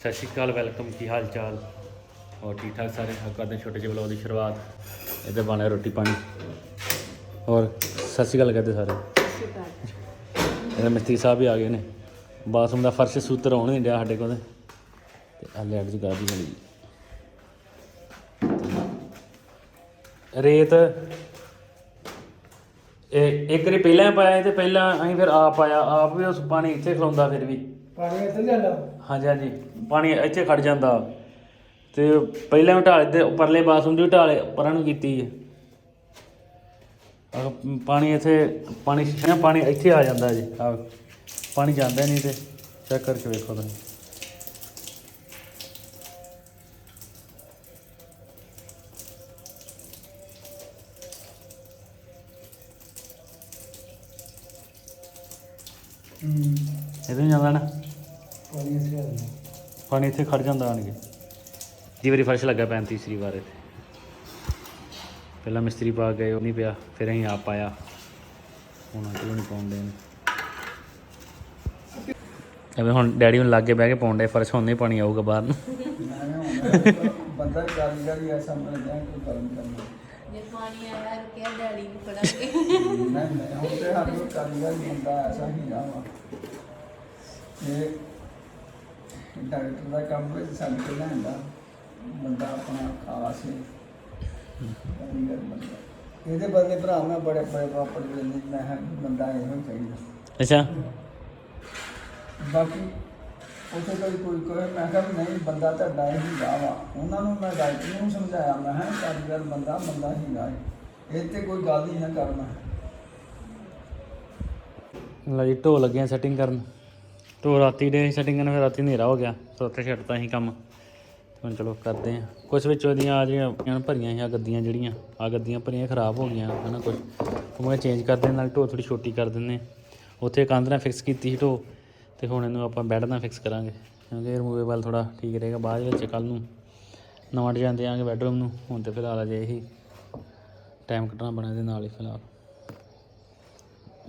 ਸਤਿ ਸ਼੍ਰੀ ਅਕਾਲ ਵੈਲਕਮ ਕੀ ਹਾਲ ਚਾਲ? ਹੋਰ ਠੀਕ ਠਾਕ ਸਾਰੇ? ਆਪ ਕਰਦੇ ਹਾਂ ਛੋਟੇ ਜਿਹੇ ਵਲੋਗ ਦੀ ਸ਼ੁਰੂਆਤ। ਇਹਦੇ ਬਣਾ ਰੋਟੀ ਪਾਣੀ। ਹੋਰ ਸਤਿ ਸ਼੍ਰੀ ਅਕਾਲ ਕਰਦੇ ਸਾਰੇ। ਇਹਦੇ ਮਿਸਤਰੀ ਸਾਹਿਬ ਵੀ ਆ ਗਏ ਨੇ। ਬਾਥਰੂਮ ਦਾ ਫਰਸ਼ ਸੂਤਰ ਆਉਣ ਨਹੀਂ ਡਿਆ ਸਾਡੇ ਕੋਲ। ਤੇ ਆ ਲੈਟ ਦੀ ਬਣੀ ਰੇਤ ਇਹ ਇੱਕ ਰੇ ਪਹਿਲਾਂ ਪਾਇਆ ਤੇ ਪਹਿਲਾਂ ਅਸੀਂ ਫਿਰ ਆਪ ਪਾਇਆ ਆਪ ਵੀ ਉਸ ਪਾਣੀ ਇੱਥੇ ਖਲਾਉਂਦਾ ਫਿਰ ਵੀ। ਪਾਣੀ ਇੱਥੇ ਲਿਆਂਦਾ ਹਾਂਜੀ ਹਾਂਜੀ। ਪਾਣੀ ਇੱਥੇ ਖੜ ਜਾਂਦਾ। ਤੇ ਪਹਿਲਾਂ ਵੀ ਢਾਲੇ ਤੇ ਪਰਲੇ ਬਾਥਰੂਮ ਦੀ ਢਾਲੇ ਪਰਾਂ ਨੂੰ ਕੀਤੀ ਹੈ। ਆਹ ਪਾਣੀ ਇੱਥੇ ਪਾਣੀ ਨਾ ਪਾਣੀ ਇੱਥੇ ਆ ਜਾਂਦਾ ਜੀ। ਆਹ ਪਾਣੀ ਜਾਂਦਾ ਨਹੀਂ ਤੇ ਚੈੱਕ ਕਰਕੇ ਵੇਖੋ ਤੁਸੀਂ। ਹੂੰ। ਇਹਦੇ ਜਾਂਦਾ ਨਾ ਪਾਣੀ ਇੱਥੇ ਲਿਆਂਦਾ ਪਾਣੀ ਇੱਥੇ ਖੜ ਜਾਂਦਾ ਆਣਗੇ ਜੀ ਵਾਰੀ ਫਰਸ਼ ਲੱਗਾ ਪੈਣ ਤੀਸਰੀ ਵਾਰ ਇੱਥੇ। ਪਹਿਲਾਂ ਮਿਸਤਰੀ ਪਾ ਗਏ ਉਹ ਨਹੀਂ ਪਿਆ ਫਿਰ ਅਸੀਂ ਆਪ ਪਾਇਆ ਹੁਣ ਕਿਉਂ ਨਹੀਂ ਪਾਉਂਦੇ ਨੇ ਐਵੇਂ ਹੁਣ ਡੈਡੀ ਨੂੰ ਲੱਗ ਕੇ ਬਹਿ ਕੇ ਪਾਉਂਦੇ ਫਰਸ਼ ਹੁਣ ਨਹੀਂ ਪਾਣੀ ਆਊਗਾ ਬਾਹਰ ਨੂੰ। ਬੰਦਾ ਕਾਰੀਗਰ ਹੀ ਐਸਾ ਮਿਲ ਜਾਏ ਕੋਈ ਕਰਮ ਕਰਨਾ ਜੇ ਪਾਣੀ ਆਇਆ ਕਿ ਡੈਡੀ ਨੂੰ ਫੜਾਂਗੇ। ਨਹੀਂ ਨਹੀਂ ਹੁਣ ਤੇ ਹਰ ਕਾਰੀਗਰ ਹੀ ਬੰਦਾ ਐਸਾ ਹੀ ਨਾ ਵਾ। ਇਹ ਡਾਕਟਰ ਦਾ ਕੰਮ ਵਿੱਚ ਸਾਡੇ ਕੋਲ ਲੈਂਦਾ ਬੰਦਾ ਆਪਣਾ ਖਾਸ ਹੈ ਬੰਦਾ। ਇਹਦੇ ਬਦਲੇ ਭਰਾ ਮੈਂ ਬੜੇ ਬੜੇ ਵਾਪਰ ਲੈਂਦੇ। ਮੈਂ ਕਿਹਾ ਬੰਦਾ ਇਹੋ ਹੀ ਚਾਹੀਦਾ। ਅੱਛਾ। ਬਾਕੀ ਉੱਥੇ ਕੋਈ ਕੋਈ ਕੋਈ ਮੈਂ ਕਿਹਾ ਵੀ ਨਹੀਂ ਬੰਦਾ ਤੁਹਾਡਾ ਹੀ ਹੀਗਾ ਵਾ। ਉਹਨਾਂ ਨੂੰ ਮੈਂ ਡਾਕਟਰ ਨੂੰ ਸਮਝਾਇਆ। ਮੈਂ ਕਿਹਾ ਕਾਰੀਗਰ ਬੰਦਾ ਬੰਦਾ ਹੀਗਾ ਹੈ ਇਹ ਤੇ ਕੋਈ ਗੱਲ ਹੀ ਨਾ ਕਰਨਾ। ਜੀ ਢੋ ਲੱਗੇ ਸੈਟਿੰਗ ਕਰਨ। ਢੋ ਰਾਤੀ ਦੇ ਸੈਟਿੰਗ ਕਰਨ ਫਿਰ ਰਾਤੀ ਹਨੇਰਾ ਹੋ ਗਿਆ। ਸੋ ਉੱਥੇ ਛੱਡਤਾ ਅਸੀਂ ਕੰਮ। ਹੁਣ ਚਲੋ ਕਰਦੇ ਹਾਂ। ਕੁਝ ਵਿੱਚ ਉਹਦੀਆਂ ਆ ਜਿਹੜੀਆਂ ਭਰੀਆਂ ਸੀ, ਆ ਗੱਦੀਆਂ ਜਿਹੜੀਆਂ, ਆ ਗੱਦੀਆਂ ਭਰੀਆਂ ਖਰਾਬ ਹੋ ਗਈਆਂ, ਹਨਾ ਕੁਝ ਉਹ ਮੈਂ ਚੇਂਜ ਕਰ ਦੇਣ ਨਾਲ ਢੋ ਥੋੜੀ ਛੋਟੀ ਕਰ ਦਿੰਦੇ ਹਾਂ। ਉੱਥੇ ਕੰਧ ਨਾਲ ਫਿਕਸ ਕੀਤੀ ਸੀ ਢੋ, ਤੇ ਹੁਣ ਇਹਨੂੰ ਆਪਾਂ ਬੈੱਡ ਨਾਲ ਫਿਕਸ ਕਰਾਂਗੇ। ਕਿਉਂਕਿ ਰਿਮੂਵੇਬਲ ਥੋੜਾ ਠੀਕ ਰਹੇਗਾ ਬਾਅਦ ਵਿੱਚ ਕੱਲ ਨੂੰ। ਨਵਾਂ ਡਿਜ਼ਾਈਨ ਦੇਾਂਗੇ ਬੈਡਰੂਮ ਨੂੰ। ਹੁਣ ਤੇ ਫਿਲਹਾਲ ਅਜੇ ਇਹੀ ਟਾਈਮ ਕੱਢਣਾ ਬਣਾ ਦੇ ਨਾਲ ਹੀ, ਫਿਲਹਾਲ।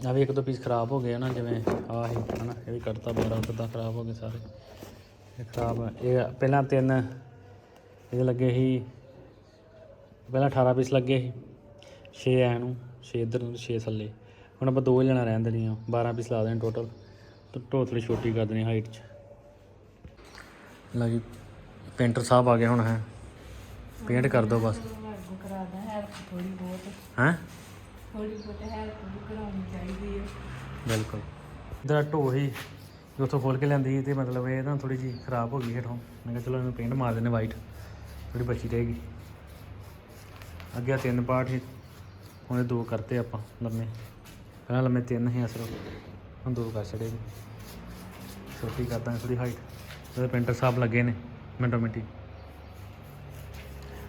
ਆ ਵੀ ਇੱਕ ਦੋ ਪੀਸ ਖਰਾਬ ਹੋ ਗਏ ਨਾ ਜਿਵੇਂ ਆਹ ਹੀ ਹਨਾ ਇਹ ਵੀ ਕੱਟਤਾ ਬੜਾ ਕਿੱਦਾਂ ਖਰਾਬ ਹੋ ਗਏ ਸਾਰੇ ਇਹ ਖਰਾਬ ਇਹ ਪਹਿਲਾਂ ਤਿੰਨ ਇਹਦੇ ਲੱਗੇ ਸੀ ਪਹਿਲਾਂ 18 ਪੀਸ ਲੱਗੇ ਸੀ 6 ਐ ਨੂੰ 6 ਇੱਧਰ ਨੂੰ 6 ਥੱਲੇ ਹੁਣ ਆਪਾਂ ਦੋ ਹੀ ਲੈਣਾ ਰਹਿਣ ਦੇਣੀਆਂ 12 ਪੀਸ ਲਾ ਦੇਣੇ ਟੋਟਲ ਤੇ ਢੋ ਛੋਟੀ ਕਰ ਦੇਣੀ ਹਾਈਟ 'ਚ ਲਓ ਜੀ ਪੇਂਟਰ ਸਾਹਿਬ ਆ ਗਏ ਹੁਣ ਹੈ ਪੇਂਟ ਕਰ ਦਿਓ ਬਸ ਕਰਾਦਾ ਹੈਂ ਥੋੜੀ ਬਹੁਤ ਹੈਲਪ ਵੀ ਕਰਾਉਣੀ ਚਾਹੀਦੀ ਹੈ ਬਿਲਕੁਲ। ਇਧਰ ਢੋ ਹੀ ਜੋ ਉੱਥੋਂ ਖੋਲ ਕੇ ਲੈਂਦੀ ਤੇ ਮਤਲਬ ਇਹ ਨਾ ਥੋੜੀ ਜੀ ਖਰਾਬ ਹੋ ਗਈ ਹੇਠੋਂ। ਮੈਂ ਕਿਹਾ ਚਲੋ ਇਹਨੂੰ ਪੇਂਟ ਮਾਰ ਦਿੰਦੇ ਵਾਈਟ ਥੋੜੀ ਬਚੀ ਰਹੇਗੀ। ਅੱਗੇ ਆਹ ਤਿੰਨ ਪਾਰਟ ਸੀ ਹੁਣ ਇਹ ਦੋ ਕਰਤੇ ਆਪਾਂ ਲੰਮੇ। ਪਹਿਲਾਂ ਲੰਮੇ ਤਿੰਨ ਸੀ ਅਸਰ ਹੁਣ ਦੋ ਕਰ ਛੜੇ ਛੋਟੀ ਕਰ ਦਾਂਗੇ ਥੋੜੀ ਹਾਈਟ ਉਹਦੇ ਪੇਂਟਰ ਸਾਹਿਬ ਲੱਗੇ ਨੇ ਮਿੰਟੋ ਮਿੰਟੀ।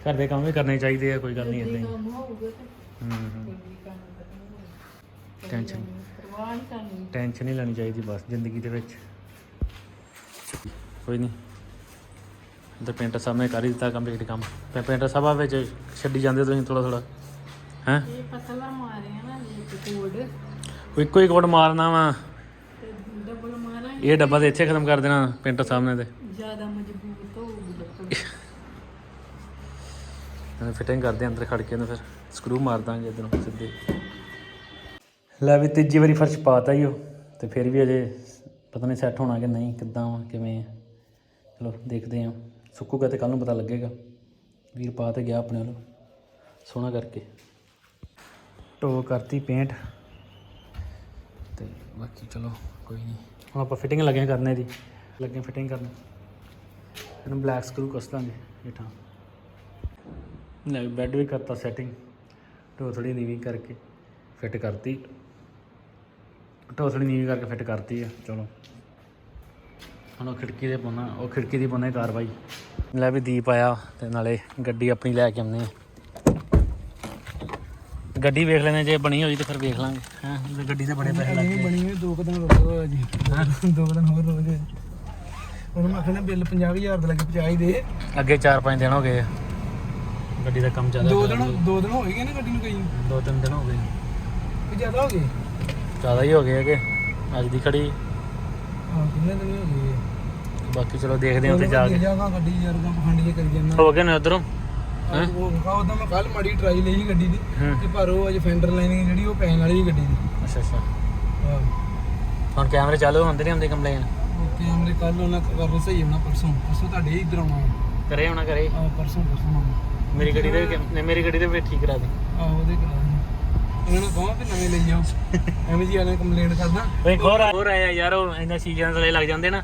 ਘਰ ਦੇ ਕੰਮ ਵੀ ਕਰਨੇ ਚਾਹੀਦੇ ਆ ਕੋਈ ਗੱਲ ਨਹੀਂ ਇਦਾਂ ਹੀ। ਕੰਮ ਹੋਊਗਾ ਤੇ ਹੂੰ ਹੂੰ ਟੈਨਸ਼ਨ ਪਰਵਾਹ ਨਹੀਂ ਕਰਨੀ ਟੈਨਸ਼ਨ ਨਹੀਂ ਲੈਣੀ ਚਾਹੀਦੀ ਬਸ ਜ਼ਿੰਦਗੀ ਦੇ ਵਿੱਚ ਕੋਈ ਨਹੀਂ ਤੇ ਪੇਂਟਰ ਸਾਹਿਬ ਨੇ ਕਰ ਹੀ ਦਿੱਤਾ ਕੰਪਲੀਟ ਕੰਮ ਤੇ ਪੇਂਟਰ ਸਾਹਿਬ ਵਿੱਚ ਛੱਡੀ ਜਾਂਦੇ ਤੁਸੀਂ ਥੋੜਾ ਥੋੜਾ ਹੈਂ ਇਹ ਪਤਲਾ ਮਾਰਿਆ ਨਾ ਇਹ ਕੋਡ ਇੱਕੋ ਹੀ ਕੋਡ ਮਾਰਨਾ ਵਾ ਤੇ ਡਬਲ ਮਾਰਾਂ ਇਹ ਡੱਬਾ ਤੇ ਇੱਥੇ ਖਤਮ ਕਰ ਦੇਣਾ ਪੇਂਟਰ ਸਾਹਿਬ ਨੇ ਤੇ ਜ਼ਿਆਦਾ ਮਜ਼ਬੂਤ ਹੋਊਗੀ ਲੱਕੜ ਫਿਟਿੰਗ ਕਰਦੇ ਅੰਦਰ ਖੜ ਕੇ, ਇਹਨੂੰ ਫਿਰ ਸਕਰੂ ਮਾਰ ਦਾਂਗੇ ਇਧਰੋਂ ਸਿੱਧੇ। ਲੈ ਵੀ ਤੀਜੀ ਵਾਰੀ ਫਰਸ਼ ਪਾਤਾ ਹੀ ਉਹ, ਤੇ ਫਿਰ ਵੀ ਅਜੇ ਪਤਾ ਨਹੀਂ ਸੈੱਟ ਹੋਣਾ ਕਿ ਨਹੀਂ, ਕਿੱਦਾਂ ਵਾ, ਕਿਵੇਂ ਆ। ਚਲੋ ਦੇਖਦੇ ਆ। ਸੁੱਕੂਗਾ ਤੇ ਕੱਲ ਨੂੰ ਪਤਾ ਲੱਗੇਗਾ। ਵੀਰ ਪਾ ਤੇ ਗਿਆ ਆਪਣੇ ਵੱਲੋਂ। ਸੋਹਣਾ ਕਰਕੇ। ਟੋ ਕਰਤੀ ਪੇਂਟ ਤੇ ਬਾਕੀ ਚਲੋ ਕੋਈ ਨਹੀਂ। ਹੁਣ ਆਪਾਂ ਫਿਟਿੰਗ ਲੱਗੇ ਕਰਨੇ ਦੀ। ਲੱਗੇ ਫਿਟਿੰਗ ਕਰਨ। ਇਹਨੂੰ ਬਲੈਕ ਸਕਰੂ ਕੱਸ ਦਾਂਗੇ ਹੇਠਾਂ। ਲੈ ਬੈੱਡ ਵੀ ਕਰਤਾ ਸੈਟਿੰਗ ਢੋ ਥੋੜੀ ਨੀਵੀਂ ਕਰਕੇ ਫਿੱਟ ਕਰਤੀ। ਢੋ ਥੋੜੀ ਨੀਵੀਂ ਕਰਕੇ ਫਿੱਟ ਕਰਤੀ ਆ ਚਲੋ। ਹੁਣ ਉਹ ਖਿੜਕੀ ਦੇ ਪਾਉਣਾ ਉਹ ਖਿੜਕੀ ਦੀ ਪਾਉਣਾ ਕਾਰਵਾਈ। ਲੈ ਵੀ ਦੀਪ ਆਇਆ ਤੇ ਨਾਲੇ ਗੱਡੀ ਆਪਣੀ ਲੈ ਕੇ ਆਉਂਦੇ ਆ। ਗੱਡੀ ਵੇਖ ਲੈਣੇ ਜੇ ਬਣੀ ਹੋਈ ਤੇ ਫਿਰ ਵੇਖ ਲਾਂਗੇ। ਹਾਂ ਗੱਡੀ ਤੇ ਬੜੇ ਪੈਸੇ ਲੱਗੇ ਬਣੀ ਹੋਈ ਦੋ ਕੁ ਦਿਨ ਰੁਕੋ ਜੀ। ਦੋ ਕੁ ਦਿਨ ਹੋਰ ਰੁਕ ਜਾਓ ਉਹਨੂੰ ਮੈਂ ਕਹਿੰਦਾ ਬਿੱਲ 50000 ਦਾ ਲੱਗੇ 50 ਹੀ ਦੇ। ਅੱਗੇ 4-5 ਦਿਨ ਹੋ ਗਏ ਆ। ਗੱਡੀ ਦਾ ਕੰਮ ਚੱਲਦਾ ਦੋ ਦਿਨ ਦੋ ਦਿਨ ਹੋ ਗਏ ਨੇ ਗੱਡੀ ਨੂੰ ਗਈ ਨੂੰ? ਦੋ ਤਿੰਨ ਦਿਨ ਹੋ ਗਏ। ਕਿ ਜ਼ਿਆਦਾ ਹੋ ਗਏ? ਜ਼ਿਆਦਾ ਹੀ ਹੋ ਗਏ ਹੈਗੇ। ਅੱਜ ਦੀ ਖੜੀ। ਹਾਂ ਕਿੰਨੇ ਦਿਨ ਹੋ ਗਏ? ਬਾਕੀ ਚਲੋ ਦੇਖਦੇ ਹਾਂ ਉੱਥੇ ਜਾ ਕੇ। ਜਾਗਾ ਗੱਡੀ ਯਾਰ ਦਾ ਪਖੰਡ ਜੇ ਕਰੀ ਜਾਂਦਾ ਹੋ ਗਏ ਨੇ ਉਧਰੋਂ? ਹੈਂ? ਉਹ ਉਹਦਾ ਮੈਂ ਕੱਲ ਮਾੜੀ ਟਰਾਈ ਲਈ ਸੀ ਗੱਡੀ ਦੀ। ਹੂੰ। ਤੇ ਪਰ ਉਹ ਅਜੇ ਫੈਂਡਰ ਲਾਈਨਿੰਗ ਜਿਹੜੀ ਉਹ ਪੈਣ ਵਾਲੀ ਸੀ ਗੱਡੀ ਦੀ। ਅੱਛਾ ਅੱਛਾ। ਹਾਂ। ਹੁਣ ਕੈਮਰੇ ਚਾਲੂ ਹੁੰਦੇ ਨਹੀਂ ਹੁੰਦੇ ਕੰਪਲੇਨ ਉਹ ਕੈਮਰੇ ਕੱਲ ਉਹਨਾਂ ਕਰ ਸਹੀ ਹੋਣਾ ਪਰਸੋਂ। ਪਰਸੋਂ ਤੁਹਾਡੇ ਇੱਧਰ ਆਉਣਾ। ਕਰੇ ਹੋਣਾ ਕਰੇ ਆ ਪਰਸੋਂ ਪਰਸੋਂ ਆਉਣਾ। ਮੇਰੀ ਗੱਡੀ ਦੇ ਵੀ- ਮੇਰੀ ਗੱਡੀ ਦੇ ਵੀ ਠੀਕ ਕਰਾ ਦੇ। ਆ ਉਹਦੇ ਕਰਾ। ਇਹਨਾਂ ਨੂੰ ਕਹਾਂ ਵੀ ਨਵੇਂ ਲਈ ਜਾਓ ਐਵੇਂ ਜੀ ਆਨੇ ਕੰਪਲੇਂਟ ਕਰਦਾ। ਓਏ ਹੋਰ ਆ- ਹੋਰ ਆਇਆ ਯਾਰ ਉਹ ਇਹਨਾਂ ਚੀਜ਼ਾਂ ਥਲੇ ਲੱਗ ਜਾਂਦੇ ਨਾ।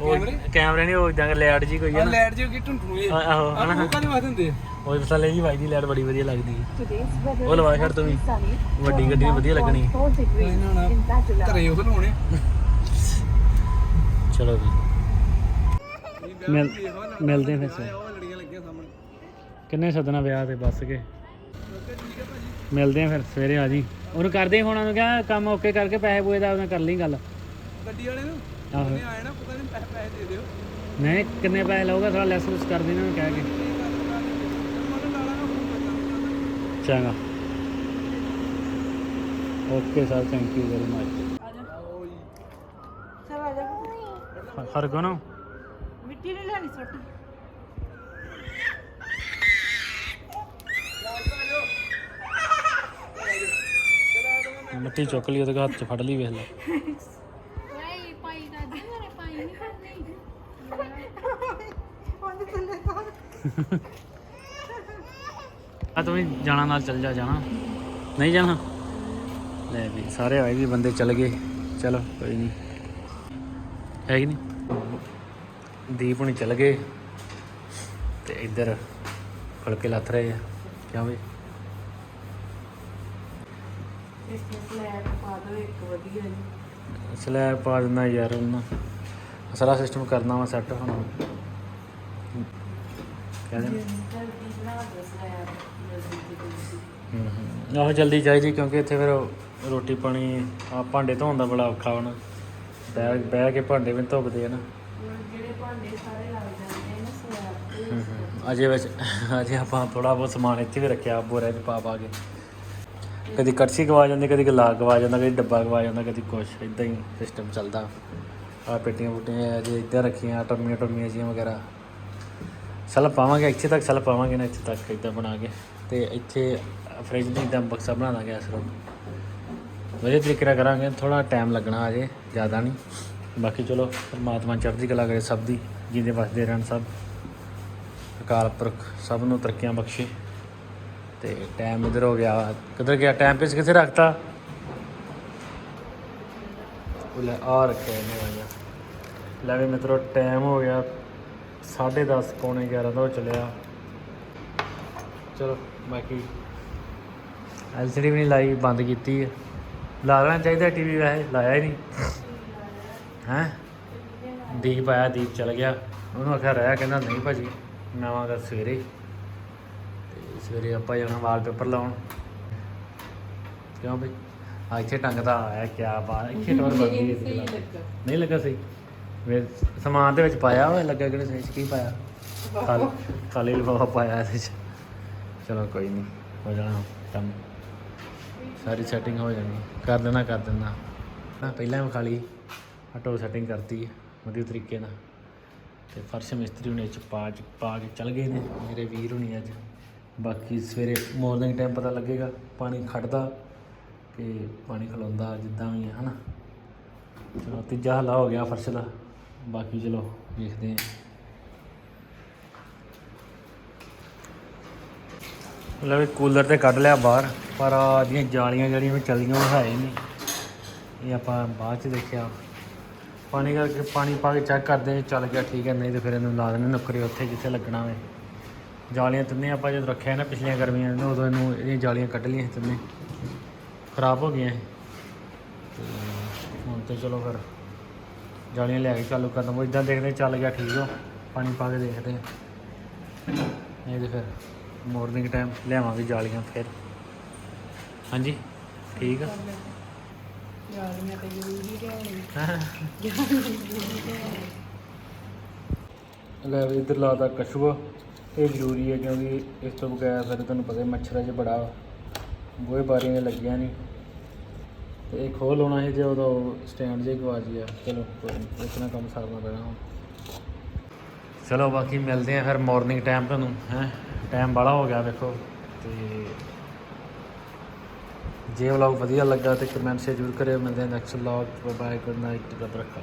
ਉਹ ਕੈਮਰੇ? ਨਹੀਂ ਉਹ ਇਦਾਂ ਲੈਟ ਜੀ ਕੋਈ ਆ ਲੈਟ ਜੀ ਕੀ ਟੁੰਟੂ ਇਹ ਆ- ਆਹੋ ਹਨਾ? ਲੋਕਾਂ ਦੇ ਵਾਸਤੇ ਹੁੰਦੇ ਉਹ ਥੱਲੇ ਜੀ ਵਾਜਦੀ ਲੈਟ ਬੜੀ ਵਧੀਆ ਲੱਗਦੀ। ਹੈ ਉਹ ਲਵਾ ਛੱਡ ਤੂੰ ਵੀ। ਵੱਡੀ ਗੱਡੀ ਵਧੀਆ ਲੱਗਣੀ। ਘਰੇ ਉਹ ਲਾਉਣੇ ਚਲੋ ਵੀ ਮਿਲ- ਮਿਲਦੇ ਫਿਰ ਕਿੰਨੇ ਸੱਦਣਾ ਵਿਆਹ ਤੇ ਬੱਸ ਕੇ? ਮਿਲਦੇ ਆ ਫਿਰ ਸਵੇਰੇ ਆ ਜੀ। ਉਹਨੂੰ ਕਰਦੇ ਫੋਨਾਂ ਨੂੰ ਕਿਹਾ ਕੰਮ ਓਕੇ ਕਰਕੇ ਪੈਸੇ ਪੂਏ ਦਾ ਉਹਨੇ ਕਰ ਲਈ ਗੱਲ। ਗੱਡੀ ਵਾਲੇ ਨੂੰ? ਆਹੋ। ਉਹਨੇ ਆਏ ਨਾ ਪਤਾ ਨਹੀਂ ਪੈਸੇ ਪੈਸੇ ਦੇ ਦਿਓ। ਨਹੀਂ ਕਿੰਨੇ ਪੈਸੇ ਲਊਗਾ ਥੋੜਾ ਲੈਸ ਲੂਸ ਕਰ ਦੇਣਾ ਉਹਨੂੰ ਕਹਿ ਕੇ। ਚੰਗਾ। Okay sir thank you very much ਆਓ ਜੀ ਚਲ ਆ ਜਾ। ਹਰਗੁਣ। ਮਿੱਟੀ ਨਹੀਂ ਲੈਣੀ ਸੁੱਟ। ਮਿੱਟੀ ਚੁੱਕ ਲਈ ਉਹਦੇ ਹੱਥ 'ਚ ਫੜ ਲਈ ਵੇਖ ਲੈ। ਨਹੀਂ ਪਾਈ ਦਾ ਜੀ ਮੇਰੇ ਪਾਈ ਨਹੀਂ ਕਰਨੀ। ਉਹਦੇ ਥੱਲੇ ਤਾਂ ਆ ਤੂੰ ਵੀ ਜਾਣਾ ਨਾਲ ਚੱਲ ਜਾ ਜਾਣਾ। ਨਹੀਂ ਜਾਣਾ? ਲੈ ਵੀ ਸਾਰੇ ਆਏ ਵੀ ਬੰਦੇ ਚੱਲ ਗਏ। ਚਲੋ ਕੋਈ ਨਹੀਂ ਹੈ ਕਿ ਨਹੀਂ ਦੀਪ ਹੁਣੀ ਚੱਲ ਗਏ। ਤੇ ਇੱਧਰ ਫੜਕੇ ਲੱਥ ਰਹੇ ਆ। ਕਿਉਂ ਵੀ? ਇਸ ਸਲੈਬ ਪਾ ਦੋ ਇੱਕ ਵਧੀਆ ਜੀ। ਸਲੈਬ ਪਾ ਦਿੰਦਾ ਯਾਰ ਉਹਨਾਂ। ਸਾਰਾ ਸਿਸਟਮ ਕਰਨਾ ਵਾ ਸੈੱਟ ਹੁਣ। ਕਹਿੰਦੇ ਜਲਦੀ ਬਣਾ ਸਲੈਬ ਜਲਦੀ ਜਲਦੀ। ਹੂੰ ਹੂੰ। ਆਹੋ ਜਲਦੀ ਚਾਹੀਦੀ ਕਿਉਂਕਿ ਇੱਥੇ ਫਿਰ ਰੋਟੀ ਪਾਣੀ ਆ ਭਾਂਡੇ ਧੋਣ ਦਾ ਬੜਾ ਔਖਾ ਹੁਣ। ਬਹਿ ਬਹਿ ਕੇ ਭਾਂਡੇ ਵੀ ਧੁੱਪਦੇ ਆ ਨਾ ਹੁਣ ਜਿਹੜੇ ਭਾਂਡੇ ਸਾਰੇ ਲੱਗ ਜਾਂਦੇ ਨੇ ਸਲੈਬ ਤੇ। ਹੂੰ ਹੂੰ। ਅਜੇ ਵਿੱਚ ਅਜੇ ਆਪਾਂ ਥੋੜਾ ਬਹੁਤ ਸਮਾਨ ਇੱਥੇ ਵੀ ਰੱਖਿਆ ਬੋਰੇ 'ਚ ਪਾ ਪਾ ਕੇ। ਕਦੀ ਕੜਛੀ ਗਵਾ ਜਾਂਦੀ, ਕਦੀ ਗਲਾਸ ਗਵਾ ਜਾਂਦਾ, ਕਦੀ ਡੱਬਾ ਗਵਾ ਜਾਂਦਾ, ਕਦੀ ਕੁਛ ਇਦਾਂ ਹੀ ਸਿਸਟਮ ਚੱਲਦਾ। ਆ ਪੇਟੀਆਂ ਪੁੱਟੀਆਂ ਜੇ ਇੱਧਰ ਰੱਖੀਆਂ ਟਰਮੀਆਂ ਟਰਮੀਆਂ ਜੀਆਂ ਵਗੈਰਾ। ਸਲ ਪਾਵਾਂਗੇ, ਇੱਥੇ ਤੱਕ ਸਲ ਪਾਵਾਂਗੇ ਨਾ, ਇੱਥੇ ਤੱਕ ਇਦਾਂ ਬਣਾ ਕੇ। ਤੇ ਇੱਥੇ ਫ੍ਰਿਜ ਨਹੀਂ, ਇਦਾਂ ਬਕਸਾ ਬਣਾ ਦਾਂਗੇ ਇਸ ਨੂੰ ਵਧੀਆ ਤਰੀਕੇ ਨਾਲ ਕਰਾਂਗੇ ਥੋੜਾ ਟਾਈਮ ਲੱਗਣਾ ਅਜੇ ਜ਼ਿਆਦਾ ਨਹੀਂ। ਬਾਕੀ ਚਲੋ, ਪਰਮਾਤਮਾ ਚੜ੍ਹਦੀ ਕਲਾ ਕਰੇ ਸਭ ਦੀ, ਜਿਹਦੇ ਵਸਦੇ ਰਹਿਣ ਸਭ। ਅਕਾਲ ਪੁਰਖ ਸਭ ਨੂੰ ਤਰੱਕੀਆਂ ਬਖਸ਼ੇ। ਤੇ ਟਾਈਮ ਇਧਰ ਹੋ ਗਿਆ। ਕਿੱਧਰ ਗਿਆ? ਟਾਈਮ ਪੀਸ ਕਿੱਥੇ ਰੱਖਤਾ? ਉਹ ਲੈ ਆ ਰੱਖਿਆ ਇਹਨੇ ਵਾਜਾ ਲੈ ਵੀ ਮਿੱਤਰੋ ਟਾਈਮ ਹੋ ਗਿਆ। 10:30 ਪੌਣੇ 11 ਦਾ ਹੋ ਚੱਲਿਆ। ਚਲੋ, ਬਾਕੀ ਐਲਸੀਡੀ ਵੀ ਨਹੀਂ ਲਾਈ, ਬੰਦ ਕੀਤੀ ਹੈ ਲਾ ਲੈਣਾ ਚਾਹੀਦਾ ਟੀਵੀ ਵੈਸੇ, ਲਾਇਆ ਹੀ ਨਹੀਂ। ਹੈਂ? ਦੀਪ ਆਇਆ, ਦੀਪ ਚਲ ਗਿਆ। ਉਹਨੂੰ ਆਖਿਆ, ਰਹਿ, ਕਹਿੰਦਾ ਨਹੀਂ ਭਾਜੀ, ਮੈਂ ਆਵਾਂਗਾ ਸਵੇਰੇ। ਤੇ ਸਵੇਰੇ ਆਪਾਂ ਜਾਣਾ ਵਾਲਪੇਪਰ ਲਾਉਣ। ਕਿਉਂ ਬਈ? ਆ ਇੱਥੇ ਟੰਗਦਾ ਆਇਆ ਕਿਆ ਬਾਤ ਇੱਥੇ ਟੋਰ ਬੰਦੀ ਨਹੀਂ ਲੱਗਾ ਸਹੀ। ਵੇ ਸਮਾਨ ਦੇ ਵਿੱਚ ਪਾਇਆ ਹੋਇਆ ਲੱਗਾ ਕਿਹੜੇ ਸਹੀ ਕੀ ਪਾਇਆ? ਖਾਲੀ ਖਾਲੀ ਲਿਫਾਫਾ ਪਾਇਆ ਇਹਦੇ ਚ। ਚਲੋ ਕੋਈ ਨਹੀਂ ਹੋ ਜਾਣਾ ਕੰਮ। ਸਾਰੀ ਸੈਟਿੰਗ ਹੋ ਜਾਣੀ। ਕਰ ਦੇਣਾ ਕਰ ਦੇਣਾ। ਨਾ ਪਹਿਲਾਂ ਵੀ ਖਾਲੀ ਆਟੋ ਸੈਟਿੰਗ ਕਰਤੀ ਵਧੀਆ ਤਰੀਕੇ ਨਾਲ। ਤੇ ਫਰਸ਼ ਮਿਸਤਰੀ ਹੁਣੇ ਚ ਪਾ ਚ ਪਾ ਕੇ ਚੱਲ ਗਏ ਨੇ ਮੇਰੇ ਵੀਰ ਹੁਣੀ ਅੱਜ। ਬਾਕੀ ਸਵੇਰੇ ਮਾਰਨਿੰਗ ਟਾਈਮ ਪਤਾ ਲੱਗੇਗਾ, ਪਾਣੀ ਖੜਦਾ ਕਿ ਪਾਣੀ ਖਲੋਂਦਾ ਜਿੱਦਾਂ ਵੀ ਹੈ ਨਾ ਚਲੋ, ਤੀਜਾ ਹਲਾ ਹੋ ਗਿਆ ਫਰਸ਼ ਦਾ ਬਾਕੀ ਚਲੋ ਵੇਖਦੇ ਹਾਂ ਲੈ ਵੀ ਕੂਲਰ ਤੇ ਕੱਢ ਲਿਆ ਬਾਹਰ, ਪਰ ਆ ਦੀਆਂ ਜਾਲੀਆਂ ਜਿਹੜੀਆਂ ਵੀ ਚੱਲੀਆਂ ਉਹ ਹੈ ਹੀ ਨਹੀਂ। ਇਹ ਆਪਾਂ ਬਾਅਦ ਚ ਦੇਖਿਆ। ਪਾਣੀ ਕਰਕੇ ਪਾਣੀ ਪਾ ਕੇ ਚੈੱਕ ਕਰਦੇ ਚੱਲ ਗਿਆ, ਠੀਕ ਹੈ, ਨਹੀਂ ਤੇ ਫਿਰ ਇਹਨੂੰ ਲਾ ਦਿੰਦੇ ਨੁੱਕਰੇ ਉੱਥੇ ਜਿੱਥੇ ਲੱਗਣਾ ਵੇ। ਜਾਲੀਆਂ ਤਿੰਨੇ ਆਪਾਂ ਜਦ ਰੱਖਿਆ ਨਾ ਪਿਛਲੀਆਂ ਗਰਮੀਆਂ ਨੂੰ ਉਦੋਂ ਇਹਨੂੰ ਇਹਦੀਆਂ ਜਾਲੀਆਂ ਕੱਢ ਲਈਆਂ ਤਿੰਨੇ। ਖਰਾਬ ਹੋ ਗਈਆਂ ਇਹ। ਤੇ ਹੁਣ ਤੇ ਚਲੋ ਫਿਰ ਜਾਲੀਆਂ ਲਿਆ ਕੇ ਚਾਲੂ ਕਰ ਦਵਾਂ ਇਦਾਂ ਦੇਖਦੇ ਚੱਲ ਗਿਆ ਠੀਕ ਹੋ ਪਾਣੀ ਪਾ ਕੇ ਦੇਖਦੇ ਹਾਂ ਨਹੀਂ ਤੇ ਫਿਰ ਮਾਰਨਿੰਗ ਟਾਈਮ ਲਿਆਵਾਂਗੇ ਜਾਲੀਆਂ ਫਿਰ। ਹਾਂਜੀ? ਠੀਕ ਆ? ਜਾਲੀਆਂ ਤੇ ਜ਼ਰੂਰੀ ਲਿਆਉਣੀ ਲੈ ਵੀ ਇੱਧਰ ਲਾਤਾ ਕਛੂਆ। ਇਹ ਜ਼ਰੂਰੀ ਹੈ ਕਿਉਂਕਿ ਇਸ ਤੋਂ ਬਗੈਰ ਫਿਰ ਤੁਹਾਨੂੰ ਪਤਾ ਮੱਛਰਾਂ 'ਚ ਬੜਾ ਗੋਹੇ ਬਾਰੀਆਂ ਨੇ ਲੱਗੀਆਂ ਨਹੀਂ ਤੇ ਇਹ ਖੋਲ ਹੋਣਾ ਸੀ ਤੇ ਉਦੋਂ ਸਟੈਂਡ ਜੇ ਗਵਾ ਗਿਆ ਚਲੋ, ਕੋਈ ਨਹੀਂ ਇਤਨਾ ਕੰਮ ਸਾਰਨਾ ਪੈਣਾ ਹੁਣ। ਚਲੋ, ਬਾਕੀ ਮਿਲਦੇ ਆ ਫਿਰ ਮਾਰਨਿੰਗ ਟਾਈਮ ਤੁਹਾਨੂੰ, ਹੈ? ਟਾਈਮ ਬੜਾ ਹੋ ਗਿਆ ਵੇਖੋ। ਤੇ ਜੇ ਵਲੌਗ ਵਧੀਆ ਲੱਗਾ ਤੇ ਕਮੈਂਟ ਸ਼ੇਅਰ ਜ਼ਰੂਰ ਕਰਿਓ। ਮਿਲਦੇ ਆ next vlog bye good night ਰੱਬ ਰੱਖਾ।